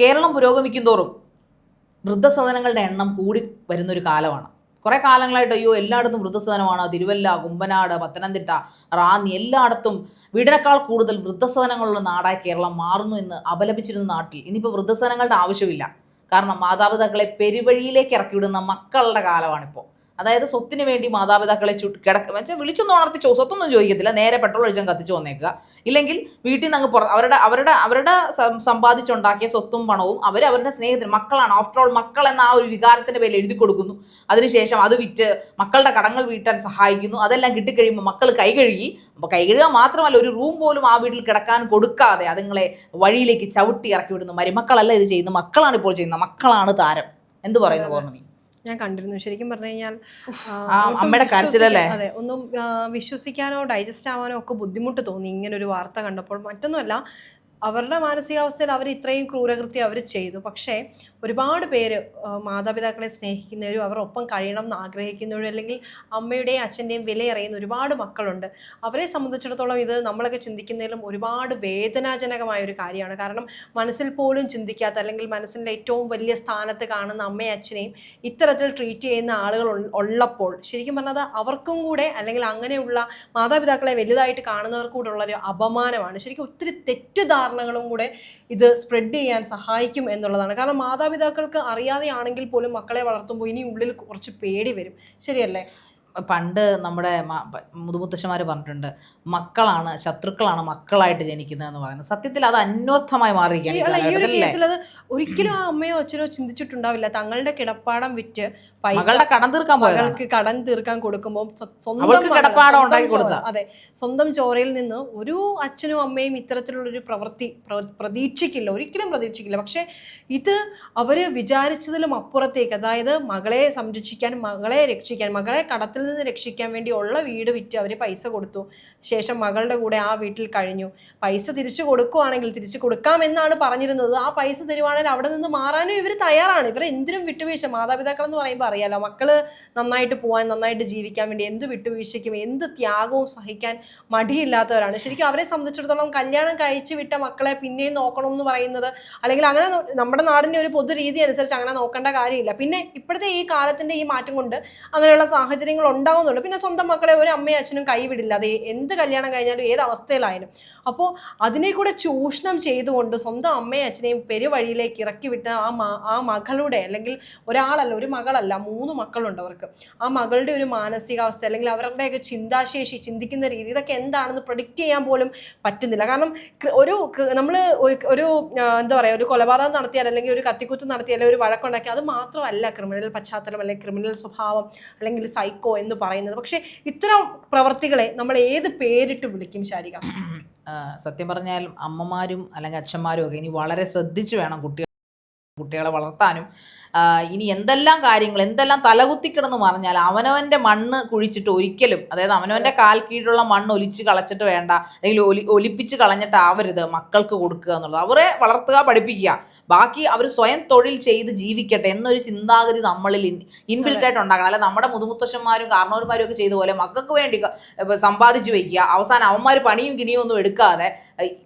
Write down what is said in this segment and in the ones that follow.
കേരളം പുരോഗമിക്കും തോറും വൃദ്ധസദനങ്ങളുടെ എണ്ണം കൂടി വരുന്നൊരു കാലമാണ്. കുറേ കാലങ്ങളായിട്ട് അയ്യോ എല്ലായിടത്തും വൃദ്ധസദനമാണ്. തിരുവല്ല കുമ്പനാട് പത്തനംതിട്ട റാന്നി എല്ലായിടത്തും വീടിനേക്കാൾ കൂടുതൽ വൃദ്ധസദനങ്ങളുള്ള നാടായി കേരളം മാറുന്നു എന്ന് അപലപിച്ചിരുന്ന നാട്ടിൽ ഇനിയിപ്പോൾ വൃദ്ധസദനങ്ങളുടെ ആവശ്യമില്ല. കാരണം മാതാപിതാക്കളെ പെരുവഴിയിലേക്ക് ഇറക്കിവിടുന്ന മക്കളുടെ കാലമാണിപ്പോൾ അതായത് സ്വത്തിന് വേണ്ടി മാതാപിതാക്കളെ ചുട്ട് കിടക്കുക വെച്ചാൽ വിളിച്ചൊന്നും ഉണർത്തി ചോ സ്വത്തൊന്നും ചോദിക്കത്തില്ല. നേരെ പെട്രോൾ ഒഴിച്ചാൽ കത്തിച്ച് വന്നേക്കുക ഇല്ലെങ്കിൽ വീട്ടിൽ നിന്ന് അങ്ങ് പുറ അവരുടെ അവരുടെ അവരുടെ സമ്പാദിച്ചുണ്ടാക്കിയ സ്വത്തും പണവും അവർ അവരുടെ സ്നേഹത്തിന് മക്കളാണ്. ആഫ്റ്റർ ഓൾ മക്കൾ എന്ന ആ ഒരു വികാരത്തിന്റെ പേരിൽ എഴുതി കൊടുക്കുന്നു. അതിനുശേഷം അത് വിറ്റ് മക്കളുടെ കടങ്ങൾ വീട്ടാൻ സഹായിക്കുന്നു. അതെല്ലാം കിട്ടിക്കഴിയുമ്പോൾ മക്കൾ കൈ കഴുകി അപ്പോൾ കൈ കഴുകുക മാത്രമല്ല ഒരു റൂം പോലും ആ വീട്ടിൽ കിടക്കാൻ കൊടുക്കാതെ അതുങ്ങളെ വഴിയിലേക്ക് ചവിട്ടി ഇറക്കി വിടുന്നു. മരുമക്കളല്ല ഇത് ചെയ്യുന്നത്. മക്കളാണ് ഇപ്പോൾ ചെയ്യുന്നത്. മക്കളാണ് താരം. എന്ത് പറയുന്നു പൗർണമി? ഞാൻ കണ്ടിരുന്നു. ശരിക്കും പറഞ്ഞു കഴിഞ്ഞാൽ അമ്മയുടെ കരച്ചിലല്ലേ? അതെ ഒന്നും വിശ്വസിക്കാനോ ഡൈജസ്റ്റ് ആവാനോ ഒക്കെ ബുദ്ധിമുട്ട് തോന്നി ഇങ്ങനെ ഒരു വാർത്ത കണ്ടപ്പോൾ. മറ്റൊന്നുമല്ല അവരുടെ മാനസികാവസ്ഥയിൽ അവർ ഇത്രയും ക്രൂരകൃത്യം അവർ ചെയ്തു. പക്ഷേ ഒരുപാട് പേര് മാതാപിതാക്കളെ സ്നേഹിക്കുന്നവരും അവർ ഒപ്പം കഴിയണം എന്ന് ആഗ്രഹിക്കുന്നവരും അല്ലെങ്കിൽ അമ്മയുടെയും അച്ഛന്റെയും വിലയറിയുന്ന ഒരുപാട് മക്കളുണ്ട്. അവരെ സംബന്ധിച്ചിടത്തോളം ഇത് നമ്മളൊക്കെ ചിന്തിക്കുന്നതിലും ഒരുപാട് വേദനാജനകമായ ഒരു കാര്യമാണ്. കാരണം മനസ്സിൽ പോലും ചിന്തിക്കാത്ത അല്ലെങ്കിൽ മനസ്സിന്റെ ഏറ്റവും വലിയ സ്ഥാനത്ത് കാണുന്ന അമ്മയും അച്ഛനെയും ഇത്തരത്തിൽ ട്രീറ്റ് ചെയ്യുന്ന ആളുകൾ ഉള്ളപ്പോൾ ശരിക്കും പറഞ്ഞത് അവർക്കും കൂടെ അല്ലെങ്കിൽ അങ്ങനെയുള്ള മാതാപിതാക്കളെ വലുതായിട്ട് കാണുന്നവർക്ക് കൂടെ ഉള്ളൊരു അപമാനമാണ്. ശരിക്കും ഒത്തിരി തെറ്റിദ്ധാരണകളും കൂടെ ഇത് സ്പ്രെഡ് ചെയ്യാൻ സഹായിക്കും എന്നുള്ളതാണ്. കാരണം മാതാപിതാക്കൾക്ക് അറിയാതെയാണെങ്കിൽ പോലും മക്കളെ വളർത്തുമ്പോൾ ഇനി ഉള്ളിൽ കുറച്ച് പേടി വരും. ശരിയല്ലേ? പണ്ട് നമ്മുടെ മുതുമുത്തശ്ശന്മാർ പറഞ്ഞിട്ടുണ്ട് മക്കളാണ് ശത്രുക്കളാണ് മക്കളായിട്ട് ജനിക്കുന്നത് എന്ന് പറയുന്നത്. സത്യത്തിൽ അത് അന്വർത്ഥമായി മാറിയിരിക്കുകയാണ് ഒരിക്കലും ആ അമ്മയോ അച്ഛനോ ചിന്തിച്ചിട്ടുണ്ടാവില്ല. തങ്ങളുടെ കിടപ്പാടം വിറ്റ് മകളുടെ കടം തീർക്കാൻ മകൾക്ക് കടം തീർക്കാൻ കൊടുക്കുമ്പോൾ സ്വന്തം കിടപ്പാടം ഉണ്ടാക്കി കൊടുത്ത. അതെ സ്വന്തം ചോരയിൽ നിന്ന് ഒരു അച്ഛനും അമ്മയും ഇത്തരത്തിലുള്ളൊരു പ്രവൃത്തി പ്ര- പ്രതീക്ഷിക്കില്ല. ഒരിക്കലും പ്രതീക്ഷിക്കില്ല. പക്ഷെ ഇത് അവർ വിചാരിച്ചതിലും അപ്പുറത്തേക്ക് അതായത് മകളെ സംരക്ഷിക്കാൻ മകളെ രക്ഷിക്കാൻ മകളെ കടത്തിൽ നിന്ന് രക്ഷിക്കാൻ വേണ്ടി ഉള്ള വീട് വിറ്റ് അവർ പൈസ കൊടുത്തു. ശേഷം മകളുടെ കൂടെ ആ വീട്ടിൽ കഴിഞ്ഞു. പൈസ തിരിച്ചു കൊടുക്കുവാണെങ്കിൽ തിരിച്ചു കൊടുക്കാമെന്നാണ് പറഞ്ഞിരുന്നത്. ആ പൈസ തരുവാണെങ്കിൽ അവിടെ നിന്ന് മാറാനും ഇവർ തയ്യാറാണ്. ഇവർ എന്തിനും വിട്ടുവീഴ്ച. മാതാപിതാക്കൾ എന്ന് പറയുമ്പോൾ അറിയാലോ മക്കൾ നന്നായിട്ട് പോകാൻ നന്നായിട്ട് ജീവിക്കാൻ വേണ്ടി എന്ത് വിട്ടുവീഴ്ചയ്ക്കും എന്ത് ത്യാഗവും സഹിക്കാൻ മടിയില്ലാത്തവരാണ്. ശരിക്കും അവരെ സംബന്ധിച്ചിടത്തോളം കല്യാണം കഴിച്ചു വിട്ട മക്കളെ പിന്നെയും നോക്കണം എന്ന് പറയുന്നത് അല്ലെങ്കിൽ അങ്ങനെ നമ്മുടെ നാടിന്റെ ഒരു പൊതു രീതി അനുസരിച്ച് അങ്ങനെ നോക്കേണ്ട കാര്യമില്ല. പിന്നെ ഇപ്പോഴത്തെ ഈ കാലത്തിന്റെ ഈ മാറ്റം കൊണ്ട് അങ്ങനെയുള്ള സാഹചര്യങ്ങൾ ഉണ്ടാവുന്നുള്ളൂ പിന്നെ സ്വന്തം മക്കളെ ഒരു അമ്മയും അച്ഛനും കൈവിടില്ല. അത് എന്ത് കല്യാണം കഴിഞ്ഞാലും ഏത് അവസ്ഥയിലായാലും. അപ്പോൾ അതിനെ കൂടെ ചൂഷണം ചെയ്തുകൊണ്ട് സ്വന്തം അമ്മയും അച്ഛനെയും പെരുവഴിയിലേക്ക് ഇറക്കി വിട്ട ആ ആ മകളുടെ അല്ലെങ്കിൽ ഒരാളല്ല ഒരു മകളല്ല മൂന്ന് മക്കളുണ്ട് അവർക്ക്. ആ മകളുടെ ഒരു മാനസികാവസ്ഥ അല്ലെങ്കിൽ അവരുടെയൊക്കെ ചിന്താശേഷി ചിന്തിക്കുന്ന രീതി ഇതൊക്കെ എന്താണെന്ന് പ്രൊഡിക്റ്റ് ചെയ്യാൻ പോലും പറ്റുന്നില്ല. കാരണം ഒരു നമ്മൾ ഒരു എന്താ പറയുക ഒരു കൊലപാതകം നടത്തിയാൽ അല്ലെങ്കിൽ ഒരു കത്തിക്കുത്ത് നടത്തിയാൽ ഒരു വഴക്കുണ്ടാക്കി അത് മാത്രമല്ല ക്രിമിനൽ പശ്ചാത്തലം അല്ലെങ്കിൽ ക്രിമിനൽ സ്വഭാവം അല്ലെങ്കിൽ സൈക്കോ എന്ന് പറയുന്നത്. പക്ഷേ ഇത്തരം പ്രവർത്തികളെ നമ്മൾ ഏത് പേരിട്ട് വിളിക്കും ശാരിക? സത്യം പറഞ്ഞാൽ അമ്മമാരും അല്ലെങ്കിൽ അച്ഛന്മാരും ഒക്കെ ഇനി വളരെ ശ്രദ്ധിച്ചു വേണം കുട്ടികൾ കുട്ടികളെ വളർത്താനും ഇനി എന്തെല്ലാം കാര്യങ്ങൾ എന്തെല്ലാം തലകുത്തിക്കിടന്ന് പറഞ്ഞാൽ അവനവന്റെ മണ്ണ് കുഴിച്ചിട്ട് ഒരിക്കലും അതായത് അവനവന്റെ കാൽ കീഴിലുള്ള മണ്ണ് ഒലിച്ച് കളച്ചിട്ട് വേണ്ട അല്ലെങ്കിൽ ഒലി ഒലിപ്പിച്ച് കളഞ്ഞിട്ടാവരുത് മക്കൾക്ക് കൊടുക്കുക എന്നുള്ളത്. അവരെ വളർത്തുക പഠിപ്പിക്കുക. ബാക്കി അവർ സ്വയം തൊഴിൽ ചെയ്ത് ജീവിക്കട്ടെ എന്നൊരു ചിന്താഗതി നമ്മളിൽ ഇൻബിൽറ്റ് ആയിട്ട് ഉണ്ടാക്കണം അല്ലെ നമ്മുടെ മുതുമുത്തശ്ശന്മാരും കാരണവന്മാരും ഒക്കെ ചെയ്ത പോലെ മക്കൾക്ക് വേണ്ടി സമ്പാദിച്ചു വയ്ക്കുക അവസാനം അവന്മാർ പണിയും കിണിയും ഒന്നും എടുക്കാതെ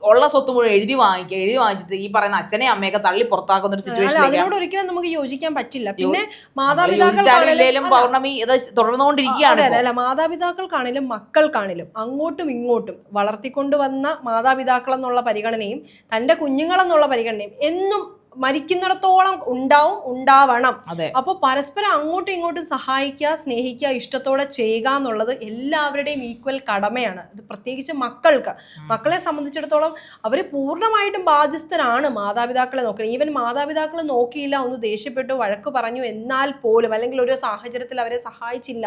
ഉള്ള സ്വത്ത് മുഴുവൻ എഴുതി വാങ്ങിക്കുക എഴുതി വാങ്ങിച്ചിട്ട് ഈ പറയുന്ന അച്ഛനെ അമ്മയൊക്കെ തള്ളി പുറത്താക്കുന്ന ഒരു സിറ്റുവേഷൻ അതിനോട് ഒരിക്കലും നമുക്ക് യോജിക്കാൻ പറ്റില്ല പിന്നെ മാതാപിതാക്കൾക്കാണേലും പൗർണമി ഇത് തുടർന്നുകൊണ്ടിരിക്കുകയാണ്. അല്ല മാതാപിതാക്കൾക്കാണേലും മക്കൾക്കാണേലും അങ്ങോട്ടും ഇങ്ങോട്ടും വളർത്തിക്കൊണ്ടുവന്ന മാതാപിതാക്കൾ എന്നുള്ള പരിഗണനയും തന്റെ കുഞ്ഞുങ്ങളെന്നുള്ള പരിഗണനയും എന്നും മരിക്കുന്നിടത്തോളം ഉണ്ടാവും ഉണ്ടാവണം. അതെ. അപ്പോൾ പരസ്പരം അങ്ങോട്ടും ഇങ്ങോട്ടും സഹായിക്കുക സ്നേഹിക്കുക ഇഷ്ടത്തോടെ ചെയ്യുക എന്നുള്ളത് എല്ലാവരുടെയും ഈക്വൽ കടമയാണ്. ഇത് പ്രത്യേകിച്ച് മക്കൾക്ക്. മക്കളെ സംബന്ധിച്ചിടത്തോളം അവർ പൂർണമായിട്ടും ബാധ്യസ്ഥരാണ് മാതാപിതാക്കളെ നോക്കണം. ഈവൻ മാതാപിതാക്കൾ നോക്കിയില്ല ഒന്ന് ദേഷ്യപ്പെട്ടു വഴക്ക് പറഞ്ഞു എന്നാൽ പോലും അല്ലെങ്കിൽ ഒരു സാഹചര്യത്തിൽ അവരെ സഹായിച്ചില്ല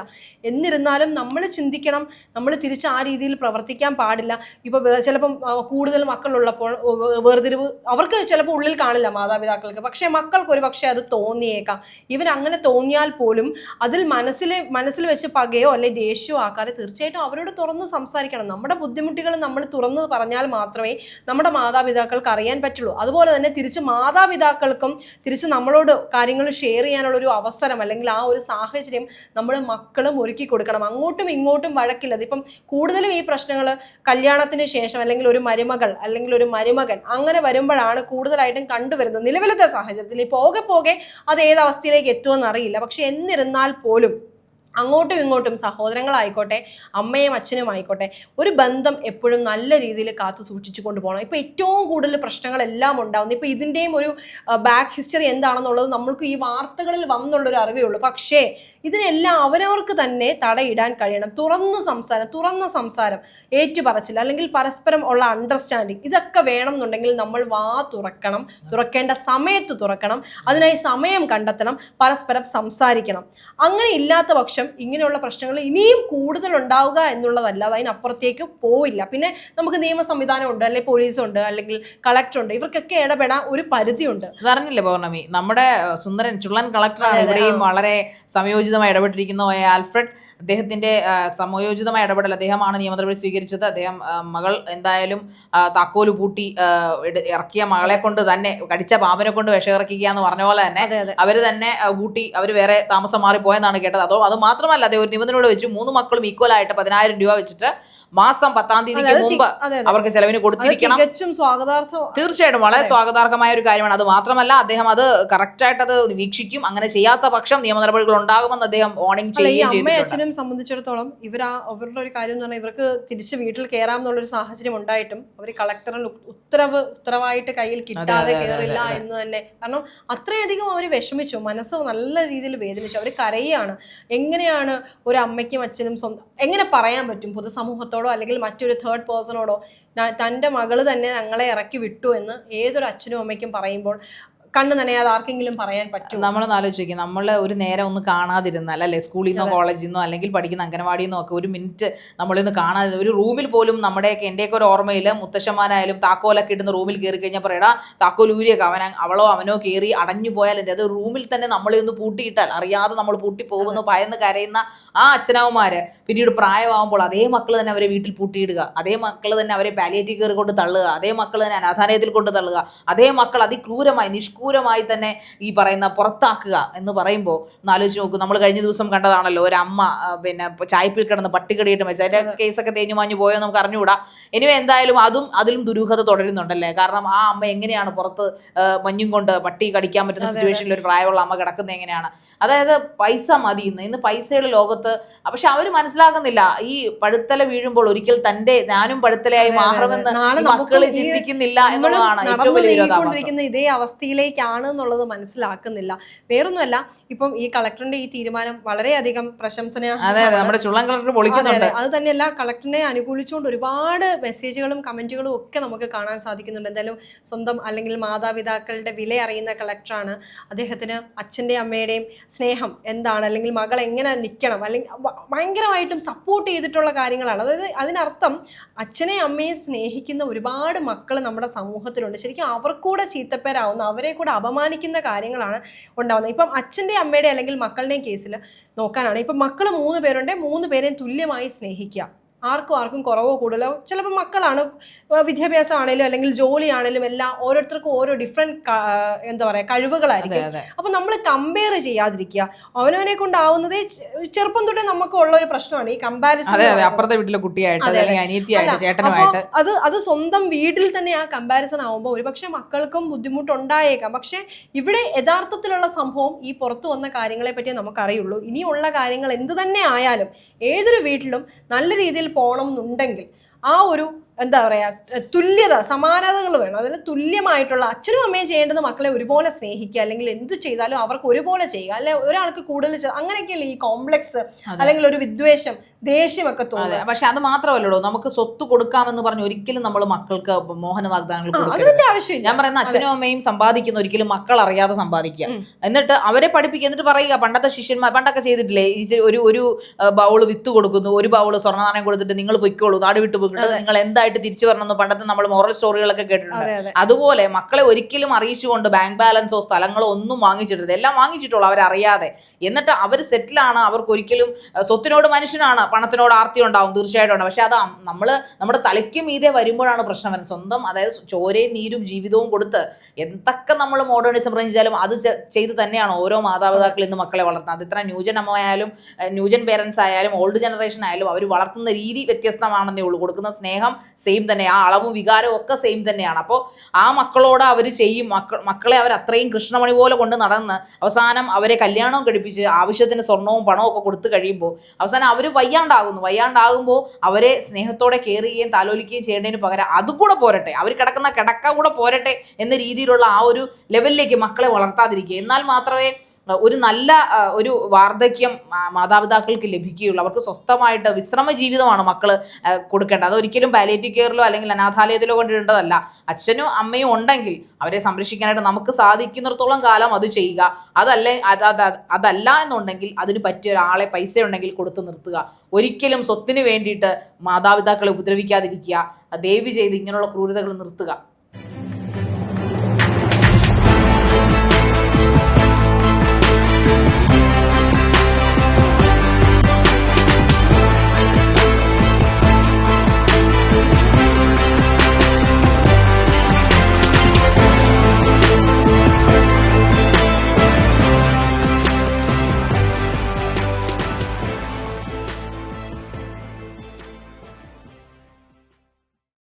എന്നിരുന്നാലും നമ്മൾ ചിന്തിക്കണം നമ്മൾ തിരിച്ച് ആ രീതിയിൽ പ്രവർത്തിക്കാൻ പാടില്ല. ഇപ്പോൾ ചിലപ്പം കൂടുതൽ മക്കളുള്ളപ്പോൾ വേർതിരിവ് അവർക്ക് ചിലപ്പോൾ ഉള്ളിൽ കാണില്ല മാതാപിതാക്കൾക്ക്. പക്ഷേ മക്കൾക്ക് ഒരു പക്ഷേ അത് തോന്നിയേക്കാം. ഇവൻ അങ്ങനെ തോന്നിയാൽ പോലും അതിൽ മനസ്സിൽ മനസ്സിൽ വെച്ച് പകയോ അല്ലെ ദേഷ്യമോ ആക്കാതെ തീർച്ചയായിട്ടും അവരോട് തുറന്ന് സംസാരിക്കണം. നമ്മുടെ ബുദ്ധിമുട്ടുകൾ നമ്മൾ തുറന്ന് പറഞ്ഞാൽ മാത്രമേ നമ്മുടെ മാതാപിതാക്കൾക്ക് അറിയാൻ പറ്റുള്ളൂ. അതുപോലെ തന്നെ തിരിച്ച് മാതാപിതാക്കൾക്കും തിരിച്ച് നമ്മളോട് കാര്യങ്ങൾ ഷെയർ ചെയ്യാനുള്ള ഒരു അവസരം അല്ലെങ്കിൽ ആ ഒരു സാഹചര്യം നമ്മൾ മക്കളും ഒരുക്കി കൊടുക്കണം. അങ്ങോട്ടും ഇങ്ങോട്ടും വഴക്കില്ലത് ഇപ്പം കൂടുതലും ഈ പ്രശ്നങ്ങൾ കല്യാണത്തിന് ശേഷം അല്ലെങ്കിൽ ഒരു മരുമകൾ അല്ലെങ്കിൽ ഒരു മരുമകൻ അങ്ങനെ വരുമ്പോഴാണ് കൂടുതലായിട്ടും കണ്ടുവരുന്നത്. നിലവിലത്തെ സാഹചര്യത്തിൽ പോകെ പോകെ അത് ഏത് അവസ്ഥയിലേക്ക് എത്തുമെന്ന് അറിയില്ല. പക്ഷെ എന്നിരുന്നാൽ പോലും അങ്ങോട്ടും ഇങ്ങോട്ടും സഹോദരങ്ങളായിക്കോട്ടെ അമ്മയും അച്ഛനും ആയിക്കോട്ടെ ഒരു ബന്ധം എപ്പോഴും നല്ല രീതിയിൽ കാത്തു സൂക്ഷിച്ചു കൊണ്ടുപോകണം ഇപ്പോൾ ഏറ്റവും കൂടുതൽ പ്രശ്നങ്ങളെല്ലാം ഉണ്ടാകുന്നത് ഇപ്പോൾ ഇതിന്റെയും ഒരു ബാക്ക് ഹിസ്റ്ററി എന്താണെന്നുള്ളത് നമ്മൾക്ക് ഈ വാർത്തകളിൽ വന്നുള്ളൊരു അറിവേ ഉള്ളൂ. പക്ഷേ ഇതിനെല്ലാം അവരവർക്ക് തന്നെ തടയിടാൻ കഴിയണം. തുറന്ന് സംസാരം തുറന്ന സംസാരം ഏറ്റുപറച്ചില്ല അല്ലെങ്കിൽ പരസ്പരം ഉള്ള അണ്ടർസ്റ്റാൻഡിങ് ഇതൊക്കെ വേണം എന്നുണ്ടെങ്കിൽ നമ്മൾ വാ തുറക്കണം. തുറക്കേണ്ട സമയത്ത് തുറക്കണം. അതിനായി സമയം കണ്ടെത്തണം. പരസ്പരം സംസാരിക്കണം. അങ്ങനെ ഇല്ലാത്ത പക്ഷം ഇങ്ങനെയുള്ള പ്രശ്നങ്ങൾ ഇനിയും കൂടുതൽ ഉണ്ടാവുക എന്നുള്ളതല്ല. അതിനപ്പുറത്തേക്ക് പോവില്ല. പിന്നെ നമുക്ക് നിയമ സംവിധാനം ഉണ്ട് അല്ലെങ്കിൽ പോലീസുണ്ട് അല്ലെങ്കിൽ കളക്ടർ ഉണ്ട്. ഇവർക്കൊക്കെ ഇടപെടാൻ ഒരു പരിധിയുണ്ട്. പറഞ്ഞില്ലേ പൗർണമി? നമ്മുടെ സുന്ദരൻ ചുള്ളൻ കളക്ടറാണ് ഇവിടെയും വളരെ സംയോജിതമായി ഇടപെട്ടിരിക്കുന്നതായ ആൽഫ്രഡ്. അദ്ദേഹത്തിന്റെ സമയോചിതമായ ഇടപെടൽ അദ്ദേഹമാണ് നിയമ നടപടി സ്വീകരിച്ചത്. അദ്ദേഹം മകൾ എന്തായാലും താക്കോൽ താക്കോൽ പൂട്ടി ഇറക്കിയ മകളെ കൊണ്ട് തന്നെ കടിച്ച പാമ്പിനെ കൊണ്ട് വിഷമിറക്കുക എന്ന് പറഞ്ഞ പോലെ തന്നെ അവർ തന്നെ കൂട്ടി അവർ അവർ വേറെ താമസം മാറി പോയെന്നാണ് കേട്ടത്. അതോ അത് മാത്രമല്ല അദ്ദേഹം ഒരു നിബന്ധനയോട് വെച്ച് മൂന്ന് മക്കളും ഈക്വൽ ആയിട്ട് പതിനായിരം രൂപ വെച്ചിട്ട് മാസം പത്താം തീയതിക്ക് മുമ്പ് അവർക്ക് ചെലവിന് കൊടുത്തിരിക്കണം. തീർച്ചയായിട്ടും വളരെ സ്വാഗതാർഹമായ ഒരു കാര്യമാണ്. അത് മാത്രമല്ല അദ്ദേഹം അത് കറക്റ്റായിട്ട് അത് വീക്ഷിക്കും. അങ്ങനെ ചെയ്യാത്ത പക്ഷം നിയമ നടപടികൾ ഉണ്ടാകുമെന്ന് അദ്ദേഹം വാർണിംഗ് ചെയ്യുകയും അമ്മയും അച്ഛനും സംബന്ധിച്ചിടത്തോളം ഇവർ ആ അവരുടെ ഒരു കാര്യം എന്ന് പറഞ്ഞാൽ ഇവർക്ക് തിരിച്ച് വീട്ടിൽ കയറാം എന്നുള്ളൊരു സാഹചര്യം ഉണ്ടായിട്ടും അവർ കളക്ടറിൽ ഉത്തരവ് ഉത്തരവായിട്ട് കയ്യിൽ കിട്ടാതെ കയറില്ല എന്ന് തന്നെ. കാരണം അത്രയധികം അവർ വിഷമിച്ചു. മനസ്സ് നല്ല രീതിയിൽ വേദനിച്ചു. അവർ കരയാണ്. എങ്ങനെയാണ് ഒരു അമ്മയ്ക്കും അച്ഛനും സ്വന്തം എങ്ങനെ പറയാൻ പറ്റും? പൊതുസമൂഹത്തോടോ അല്ലെങ്കിൽ മറ്റൊരു തേർഡ് പേഴ്സണോടോ തന്റെ മകൾ തന്നെ ഞങ്ങളെ ഇറക്കി വിട്ടു എന്ന് ഏതൊരു അച്ഛനും അമ്മയ്ക്കും പറയുമ്പോൾ കണ്ണ് നനയാതെ ആർക്കെങ്കിലും പറയാൻ പറ്റും നമ്മളൊന്ന് ആലോചിക്കും. നമ്മൾ ഒരു നേരം ഒന്ന് കാണാതിരുന്നാൽ അല്ലെ? സ്കൂളിൽ നിന്നോ കോളേജിൽ നിന്നോ അല്ലെങ്കിൽ പഠിക്കുന്ന അംഗനവാടിയിൽ നിന്നോ ഒക്കെ ഒരു മിനിറ്റ് നമ്മളൊന്ന് കാണാതെ ഒരു റൂമിൽ പോലും നമ്മുടെയൊക്കെ എന്റെയൊക്കെ ഒരു ഓർമ്മയിൽ മുത്തശ്ശന്മാരായാലും താക്കോലൊക്കെ ഇടുന്ന റൂമിൽ കയറി കഴിഞ്ഞാൽ പറയടാ താക്കോൽ ഊരിയൊക്കെ അവൻ അവളോ അവനോ കയറി അടഞ്ഞു പോയാൽ എന്ത്? അത് റൂമിൽ തന്നെ നമ്മളെ ഒന്ന് പൂട്ടിയിട്ടാൽ അറിയാതെ നമ്മൾ പൂട്ടി പോകുന്നു ഭയന്ന് കരയുന്ന ആ അച്ഛനവന്മാര് പിന്നീട് പ്രായമാകുമ്പോൾ അതേ മക്കൾ തന്നെ അവരെ വീട്ടിൽ പൂട്ടിയിടുക അതേ മക്കൾ തന്നെ അവരെ പാലിയേറ്റീവ് കയറി കൊണ്ട് തള്ളുക അതേ മക്കൾ തന്നെ അനാഥാലയത്തിൽ കൊണ്ട് തള്ളുക അതേ മക്കൾ അതിക്രൂരമായി നിഷ്കൂരമായി തന്നെ ഈ പറയുന്ന പുറത്താക്കുക എന്ന് പറയുമ്പോൾ ഒന്നാലോചിച്ച് നോക്കും. നമ്മൾ കഴിഞ്ഞ ദിവസം കണ്ടതാണല്ലോ ഒരു അമ്മ പിന്നെ ചായപ്പിൽ കിടന്ന് പട്ടികടിയിട്ട് വെച്ച് അതിന്റെ കേസൊക്കെ തേഞ്ഞു മാഞ്ഞു പോയോ നമുക്ക് അറിഞ്ഞുകൂടാ. ഇനി എന്തായാലും അതും അതിലും ദുരൂഹത തുടരുന്നുണ്ടല്ലേ? കാരണം ആ അമ്മ എങ്ങനെയാണ് പുറത്ത് മഞ്ഞും കൊണ്ട് പട്ടി കടിക്കാൻ പറ്റുന്ന സിറ്റുവേഷനിൽ ഒരു പ്രായമുള്ള അമ്മ കിടക്കുന്നത് എങ്ങനെയാണ്? അതായത് പൈസ മതി ഇന്ന്. ഇന്ന് പൈസയുടെ ലോകത്ത് പക്ഷെ അവർ മനസ്സിലാക്കുന്നില്ല. ഈ പഴുത്തല വീഴുമ്പോൾ ഒരിക്കൽ തന്റെ ഞാനും പഴുത്തലയായി. മാറുമെന്ന് മക്കൾ ചിന്തിക്കുന്നില്ല എന്നുള്ളതാണ് ഏറ്റവും വലിയ ഇതേ അവസ്ഥയിലേക്കാണ് എന്നുള്ളത് മനസ്സിലാക്കുന്നില്ല. വേറൊന്നുമല്ല ഇപ്പം ഈ കളക്ടറിന്റെ ഈ തീരുമാനം വളരെയധികം പ്രശംസന അതെ നമ്മുടെ ചുള്ളം കളക്ടർ പൊളിക്കുന്നുണ്ട്. അത് തന്നെയല്ല കളക്ടറിനെ അനുകൂലിച്ചുകൊണ്ട് ഒരുപാട് മെസ്സേജുകളും കമന്റുകളും ഒക്കെ നമുക്ക് കാണാൻ സാധിക്കുന്നുണ്ട്. എന്തായാലും സ്വന്തം അല്ലെങ്കിൽ മാതാപിതാക്കളുടെ വില അറിയുന്ന കളക്ടറാണ്. അദ്ദേഹത്തിന് അച്ഛന്റെയും അമ്മയുടെയും സ്നേഹം എന്താണ്? അല്ലെങ്കിൽ മകൾ എങ്ങനെ നിൽക്കണം അല്ലെങ്കിൽ ഭയങ്കരമായിട്ടും സപ്പോർട്ട് ചെയ്തിട്ടുള്ള കാര്യങ്ങളാണ്. അതായത് അതിനർത്ഥം അച്ഛനെ അമ്മയെ സ്നേഹിക്കുന്ന ഒരുപാട് മക്കൾ നമ്മുടെ സമൂഹത്തിലുണ്ട്. ശരിക്കും അവർക്കൂടെ ചീത്തപ്പേരാവുന്ന അവരെ കൂടെ അപമാനിക്കുന്ന കാര്യങ്ങളാണ് ഉണ്ടാവുന്നത്. ഇപ്പം അച്ഛന്റെ അമ്മയുടെ അല്ലെങ്കിൽ മക്കളുടെയും കേസിൽ നോക്കാനാണ്. ഇപ്പം മക്കൾ മൂന്ന് പേരുണ്ട്. മൂന്ന് പേരെയും തുല്യമായി സ്നേഹിക്കുക. ആർക്കും ആർക്കും കുറവോ കൂടുതലോ ചിലപ്പോൾ മക്കളാണ് വിദ്യാഭ്യാസമാണേലും അല്ലെങ്കിൽ ജോലിയാണേലും എല്ലാം ഓരോരുത്തർക്കും ഓരോ ഡിഫറെന്റ് എന്താ പറയുക കഴിവുകളായിരിക്കും. അപ്പോൾ നമ്മൾ കമ്പയർ ചെയ്യാതിരിക്കുക. അവനവനെ കൊണ്ടാവുന്നതേ ചെറുപ്പം തൊട്ടേ നമുക്ക് ഉള്ള ഒരു പ്രശ്നമാണ്. ഈ കമ്പാരിസൺ അപ്പുറത്തെ വീട്ടിലെ കുട്ടിയായിട്ട് അത് അത്. സ്വന്തം വീട്ടിൽ തന്നെ ആ കമ്പാരിസൺ ആവുമ്പോൾ ഒരുപക്ഷെ മക്കൾക്കും ബുദ്ധിമുട്ടുണ്ടായേക്കാം. പക്ഷേ ഇവിടെ യഥാർത്ഥത്തിലുള്ള സംഭവം ഈ പുറത്തു വന്ന കാര്യങ്ങളെ പറ്റി നമുക്കറിയുള്ളൂ. ഇനിയുള്ള കാര്യങ്ങൾ എന്ത് തന്നെ ആയാലും ഏതൊരു വീട്ടിലും നല്ല രീതിയിൽ പോകണം എന്നുണ്ടെങ്കിൽ ആ ഒരു എന്താ പറയുക തുല്യത സമാനതകൾ വേണം. അതായത് തുല്യമായിട്ടുള്ള അച്ഛനും അമ്മയും ചെയ്യേണ്ടത് മക്കളെ ഒരുപോലെ സ്നേഹിക്കുക അല്ലെങ്കിൽ എന്ത് ചെയ്താലും അവർക്ക് ഒരുപോലെ ചെയ്യുക. അല്ലെ ഒരാൾക്ക് കൂടുതൽ അങ്ങനെയൊക്കെയല്ലേ ഈ കോംപ്ലക്സ് അല്ലെങ്കിൽ ഒരു വിദ്വേഷം ദേഷ്യമൊക്കെ തോന്നുന്നത് പക്ഷെ അത് മാത്രമല്ലല്ലോ നമുക്ക് സ്വത്ത് കൊടുക്കാമെന്ന് പറഞ്ഞ് ഒരിക്കലും നമ്മൾ മക്കൾക്ക് മോഹന വാഗ്ദാനങ്ങൾ കൊടുക്കരുത്. ആവശ്യമില്ല. ഞാൻ പറയുന്ന അച്ഛനും അമ്മയും സമ്പാദിക്കുന്ന ഒരിക്കലും മക്കൾ അറിയാതെ സമ്പാദിക്കുക. എന്നിട്ട് അവരെ പഠിപ്പിക്കുക. എന്നിട്ട് പറയുക പണ്ടത്തെ ശിഷ്യന്മാർ പണ്ടൊക്കെ ചെയ്തിട്ടില്ലേ ഈ ഒരു ഒരു ബൗൾ വിത്ത് കൊടുക്കുന്നു ഒരു ബൗൾ സ്വർണനാണയം കൊടുത്തിട്ട് നിങ്ങൾ പൊയ്ക്കോളൂ നാട് വിട്ടു പോയിട്ട് നിങ്ങൾ എന്തായിട്ട് തിരിച്ചു വരണമെന്ന് പണ്ടത്തെ നമ്മൾ മോറൽ സ്റ്റോറികളൊക്കെ കേട്ടിട്ടുണ്ട്. അതെ അതെ. അതുപോലെ മക്കളെ ഒരിക്കലും അറിയിച്ചുകൊണ്ട് ബാങ്ക് ബാലൻസോ സ്ഥലങ്ങളോ ഒന്നും വാങ്ങിച്ചിട്ടത് എല്ലാം വാങ്ങിച്ചിട്ടുള്ളൂ അവരറിയാതെ. എന്നിട്ട് അവർ സെറ്റിലാണ് അവർക്ക് ഒരിക്കലും സ്വത്തിനോട് മനുഷ്യനാണ് പണത്തിനോട് ആർത്തി ഉണ്ടാവും തീർച്ചയായിട്ടും ഉണ്ടാവും. പക്ഷെ അത് നമ്മൾ നമ്മുടെ തലയ്ക്ക് മീതെ വരുമ്പോഴാണ് പ്രശ്നം വരുന്നത്. സ്വന്തം അതായത് ചോരയും നീരും ജീവിതവും കൊടുത്ത് എന്തൊക്കെ നമ്മൾ മോഡേണിസം പ്രചരിച്ചാലും അത് ചെയ്ത് തന്നെയാണ് ഓരോ മാതാപിതാക്കൾ ഇന്ന് മക്കളെ വളർത്തുന്നത്. അത് ഇത്ര ന്യൂജൻ അമ്മയായാലും ന്യൂജൻ പേരൻസ് ആയാലും ഓൾഡ് ജനറേഷൻ ആയാലും അവർ വളർത്തുന്ന രീതി വ്യത്യസ്തമാണെന്നേ ഉള്ളൂ. കൊടുക്കുന്ന സ്നേഹം സെയിം തന്നെ. ആ അളവും വികാരവും ഒക്കെ സെയിം തന്നെയാണ്. അപ്പോൾ ആ മക്കളോട് അവർ ചെയ്യും. മക്ക മക്കളെ അവർ അത്രയും കൃഷ്ണമണി പോലെ കൊണ്ട് നടന്ന് അവസാനം അവരെ കല്യാണവും കഴിപ്പിച്ച് ആവശ്യത്തിന് സ്വർണവും പണവും ഒക്കെ കൊടുത്തു കഴിയുമ്പോൾ അവസാനം അവർ വയ്യാണ്ടാകുന്നു. വയ്യാണ്ടാകുമ്പോൾ അവരെ സ്നേഹത്തോടെ കെയർ ചെയ്യുകയും താലോലിക്കുകയും ചെയ്യേണ്ടതിന് പകരം അതും കൂടെ പോരട്ടെ. അവർ കിടക്കുന്ന കിടക്ക കൂടെ പോരട്ടെ എന്ന രീതിയിലുള്ള ആ ഒരു ലെവലിലേക്ക് മക്കളെ വളർത്താതിരിക്കുക. എന്നാൽ മാത്രമേ ഒരു നല്ല ഒരു വാർദ്ധക്യം മാതാപിതാക്കൾക്ക് ലഭിക്കുകയുള്ളൂ. അവർക്ക് സ്വസ്ഥമായിട്ട് വിശ്രമ ജീവിതമാണ് മക്കൾ കൊടുക്കേണ്ടത്. അതൊരിക്കലും പാലേറ്റീവ് കെയറിലോ അല്ലെങ്കിൽ അനാഥാലയത്തിലോ കൊണ്ടിടേണ്ടതല്ല അച്ഛനും അമ്മയും ഉണ്ടെങ്കിൽ അവരെ സംരക്ഷിക്കാനായിട്ട് നമുക്ക് സാധിക്കുന്നിടത്തോളം കാലം അത് ചെയ്യുക. അതല്ല അത് അത് അത് അതല്ല എന്നുണ്ടെങ്കിൽ അതിന് പറ്റിയ ഒരാളെ പൈസ ഉണ്ടെങ്കിൽ കൊടുത്തു നിർത്തുക. ഒരിക്കലും സ്വത്തിന് വേണ്ടിയിട്ട് മാതാപിതാക്കളെ ഉപദ്രവിക്കാതിരിക്കുക. ദേവി ചെയ്ത് ഇങ്ങനെയുള്ള ക്രൂരതകൾ നിർത്തുക.